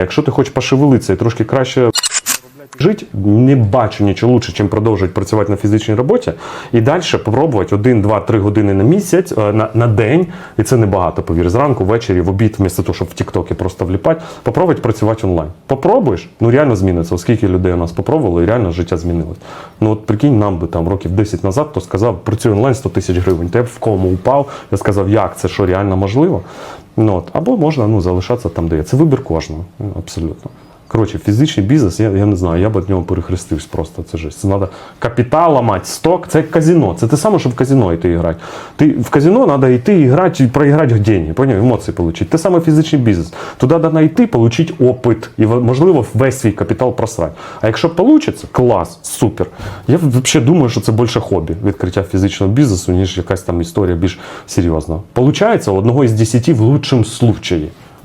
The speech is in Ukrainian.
Якщо ти хочеш пошевелитися і трошки краще жити, не бачу нічого лучше, ніж продовжувати працювати на фізичній роботі і далі попробувати 1, 2, 3 години на місяць, е, на, на день, і це небагато, повір, зранку, ввечері, в обід, вмісто того, щоб в Тіктокі просто вліпати, попробувати працювати онлайн. Попробуєш, ну реально зміниться. Оскільки людей у нас попробували, і реально життя змінилось. Ну от прикинь, нам би там років 10 назад, хто сказав, працюю онлайн 100 тисяч гривень. Я б в кому упав, я сказав, як це що реально можливо. От. Або можна ну, залишатися там, де є. Це вибір кожного. Абсолютно. Коротше, фізичний бізнес, я, я не знаю, я б від нього перехрестився просто. Це жесть. Це треба капітал ламати, сток. Це як казино. Це те саме, що в казино йти грати. Ти, в казино треба йти і грати, і проіграти гроші, поняв, емоції отримати. Те саме фізичний бізнес. Туди треба йти, отримати опит і, можливо, весь свій капітал просрати. А якщо вийде, клас, супер. Я взагалі думаю, що це більше хобі відкриття фізичного бізнесу, ніж якась там історія більш серйозна. Получається, одного із десяти в лучшому случаї.